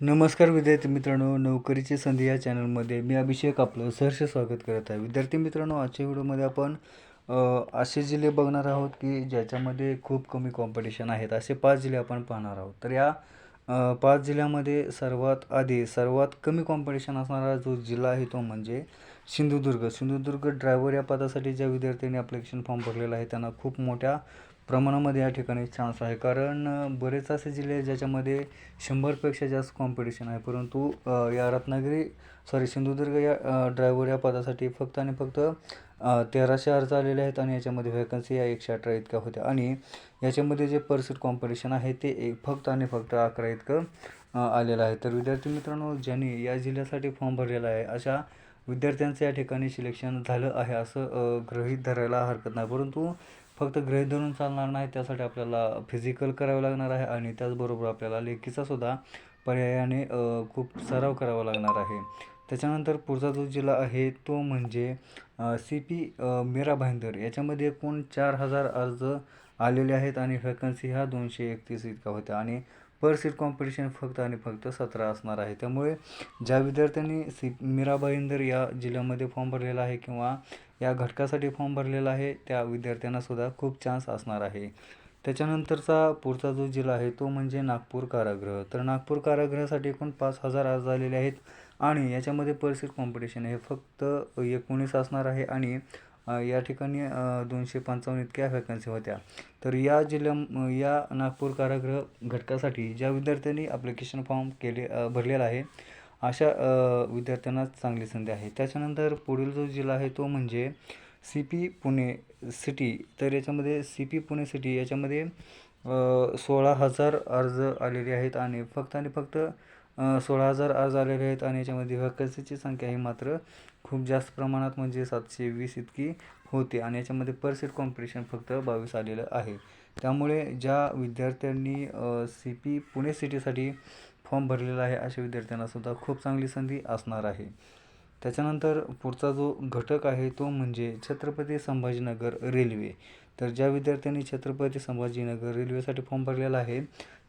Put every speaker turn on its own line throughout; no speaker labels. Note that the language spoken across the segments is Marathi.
नमस्कार विद्यार्थी मित्रांनो नोकरीची संधी या चॅनलमध्ये मी अभिषेक आपलं सहर्ष स्वागत करत आहे. विद्यार्थी मित्रांनो आजच्या व्हिडिओमध्ये आपण असे जिल्हे बघणार आहोत की ज्याच्यामध्ये खूप कमी कॉम्पिटिशन आहेत. असे पाच जिल्हे आपण पाहणार आहोत. तर या पाच जिल्ह्यामध्ये सर्वात आधी सर्वात कमी कॉम्पिटिशन असणारा जो जिल्हा आहे तो म्हणजे सिंधुदुर्ग. सिंधुदुर्ग ड्रायव्हर या पदासाठी ज्या विद्यार्थ्यांनी ॲप्लिकेशन फॉर्म भरलेला आहे त्यांना खूप मोठ्या प्रमाणामध्ये या ठिकाणी चान्स आहे. कारण बरेच असे जिल्हे आहेत ज्याच्यामध्ये शंभरपेक्षा जास्त कॉम्पिटिशन आहे. परंतु या रत्नागिरी सॉरी सिंधुदुर्ग या ड्रायव्हर या पदासाठी फक्त आणि फक्त तेराशे अर्ज आलेले आहेत आणि याच्यामध्ये व्हॅकन्सी या एकशे अठरा इतक्या होत्या. आणि याच्यामध्ये जे परसेट कॉम्पिटिशन आहे ते एक फक्त आणि फक्त अकरा इतकं आलेलं आहे. तर विद्यार्थी मित्रांनो ज्यांनी या जिल्ह्यासाठी फॉर्म भरलेला आहे अशा विद्यार्थ्यांचं या ठिकाणी सिलेक्शन झालं आहे असं अ, गृहीत धरायला हरकत नाही. परंतु फक्त गृहीत धरून चालणार नाही त्यासाठी आपल्याला फिजिकल करावं लागणार आहे आणि त्याचबरोबर आपल्याला लेखीचा सुद्धा पर्यायाने खूप सराव करावा लागणार आहे. त्याच्यानंतर पुढचा जो जिल्हा आहे तो म्हणजे सी पी मीरा भाईंदर. याच्यामध्ये एकूण चार हजार अर्ज आलेले आहेत आणि व्हॅकन्सी ह्या दोनशे एकतीस इतक्या होत्या आणि पर सीट कॉम्पिटिशन फक्त आणि फक्त सतरा असणार आहे. त्यामुळे ज्या विद्यार्थ्यांनी सी मीराबाईंदर या जिल्ह्यामध्ये फॉर्म भरलेला आहे किंवा या घटकासाठी फॉर्म भरलेला आहे त्या विद्यार्थ्यांनासुद्धा खूप चान्स असणार आहे. त्याच्यानंतरचा पुढचा जो जिल्हा आहे तो म्हणजे नागपूर कारागृह. तर नागपूर कारागृहासाठी एकूण पाच हजार अर्ज झालेले आहेत आणि याच्यामध्ये पर सीट कॉम्पिटिशन हे फक्त एकोणीस असणार आहे आणि या ठिकाणी दोनशे पंचावन्न इतक्या व्हॅकन्सी होत्या. तर या जिल्ह्या या नागपूर कारागृह घटकासाठी ज्या विद्यार्थ्यांनी ॲप्लिकेशन फॉर्म केले भरलेला आहे अशा विद्यार्थ्यांना चांगली संधी आहे. त्याच्यानंतर पुढील जो जिल्हा आहे तो म्हणजे सी पी पुणे सिटी तर याच्यामध्ये सी पी पुणे सिटी याच्यामध्ये सोळा हजार अर्ज आलेले आहेत आणि फक्त आणि फक्त सोळा हजार अर्ज आलेले आहेत आणि याच्यामध्ये व्हॅकन्सीची संख्या ही मात्र खूप जास्त प्रमाणात म्हणजे सातशे वीस इतकी होते आणि याच्यामध्ये पर सीट कॉम्पिटिशन फक्त बावीस आलेलं आहे. त्यामुळे ज्या विद्यार्थ्यांनी सी पी पुणे सिटीसाठी फॉर्म भरलेला आहे अशा विद्यार्थ्यांनासुद्धा खूप चांगली संधी असणार आहे. त्याच्यानंतर पुढचा जो घटक आहे तो म्हणजे छत्रपती संभाजीनगर रेल्वे तर ज्या विद्यार्थ्यांनी छत्रपती संभाजीनगर रेल्वेसाठी फॉर्म भरलेला आहे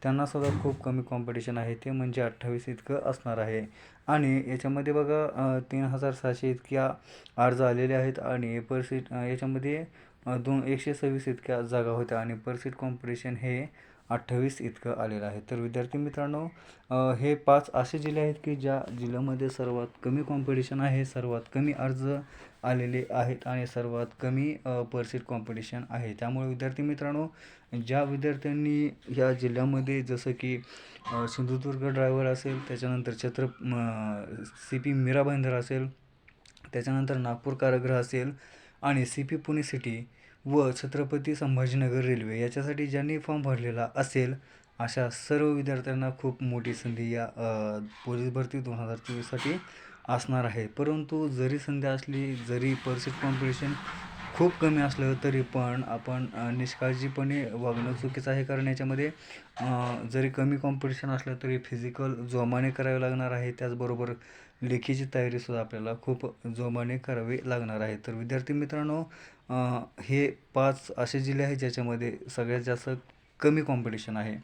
त्यांनासुद्धा खूप कमी कॉम्पिटिशन आहे. ते म्हणजे अठ्ठावीस इतकं असणार आहे. आणि याच्यामध्ये बघा तीन हजार सहाशे इतक्या अर्ज आलेले आहेत आणि पर सीट याच्यामध्ये दोन एकशे सव्वीस इतक्या जागा होत्या आणि पर सीट कॉम्पिटिशन हे अठ्ठावीस इतकं आलेलं आहे. तर विद्यार्थी मित्रांनो हे पाच असे जिल्हे आहेत की ज्या जिल्ह्यामध्ये सर्वात कमी कॉम्पिटिशन आहे सर्वात कमी अर्ज आलेले आहेत आणि सर्वात कमी पर्सेंट कॉम्पिटिशन आहे. त्यामुळे विद्यार्थी मित्रांनो ज्या विद्यार्थ्यांनी या जिल्ह्यामध्ये जसं की सिंधुदुर्ग ड्रायव्हर असेल त्याच्यानंतर छत्र सी पी मीरा भाईंदर असेल त्याच्यानंतर नागपूर कारागृह असेल आणि सी पी पुणे सिटी व छत्रपती संभाजीनगर रेल्वे याच्यासाठी ज्यांनी फॉर्म भरलेला असेल अशा सर्व विद्यार्थ्यांना खूप मोठी संधी या पोलीस भरती दोन हजार चोवीससाठी असणार आहे. परंतु जरी संधी असली जरी परसेट कॉम्पिटिशन खूप कमी असलं तरी पण आपण निष्काळजीपणे वागणं चुकीचं आहे. कारण याच्यामध्ये जरी कमी कॉम्पिटिशन असलं तरी फिजिकल जोमाने करावे लागणार आहे. त्याचबरोबर लेखीची तयारीसुद्धा आपल्याला खूप जोमाने करावी लागणार आहे. तर विद्यार्थी मित्रांनो हे पाच असे जिल्हे आहेत ज्याच्यामध्ये सगळ्यात जास्त कमी कॉम्पिटिशन आहे.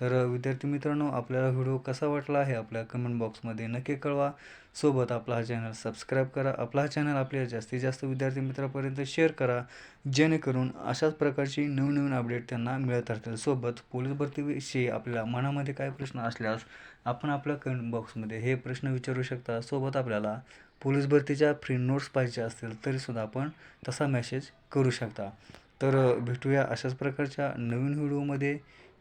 तर विद्यार्थी मित्रांनो आपल्याला व्हिडिओ कसा वाटला आहे आपल्या कमेंट बॉक्समध्ये नक्की कळवा. सोबत आपला हा चॅनल सबस्क्राईब करा. आपला हा चॅनल आपल्या जास्तीत जास्त विद्यार्थी मित्रापर्यंत शेअर करा. जेणेकरून अशाच प्रकारची नवीन नवीन अपडेट त्यांना मिळत राहतील. सोबत पोलीस भरतीविषयी आपल्या मनामध्ये काय प्रश्न असल्यास आपण आपल्या कमेंट बॉक्समध्ये हे प्रश्न विचारू शकता. सोबत आपल्याला पोलीस भरतीच्या फ्री नोट्स पाहिजे असतील तरीसुद्धा आपण तसा मेसेज करू शकता. तर भेटूया अशाच प्रकारच्या नवीन व्हिडिओमध्ये.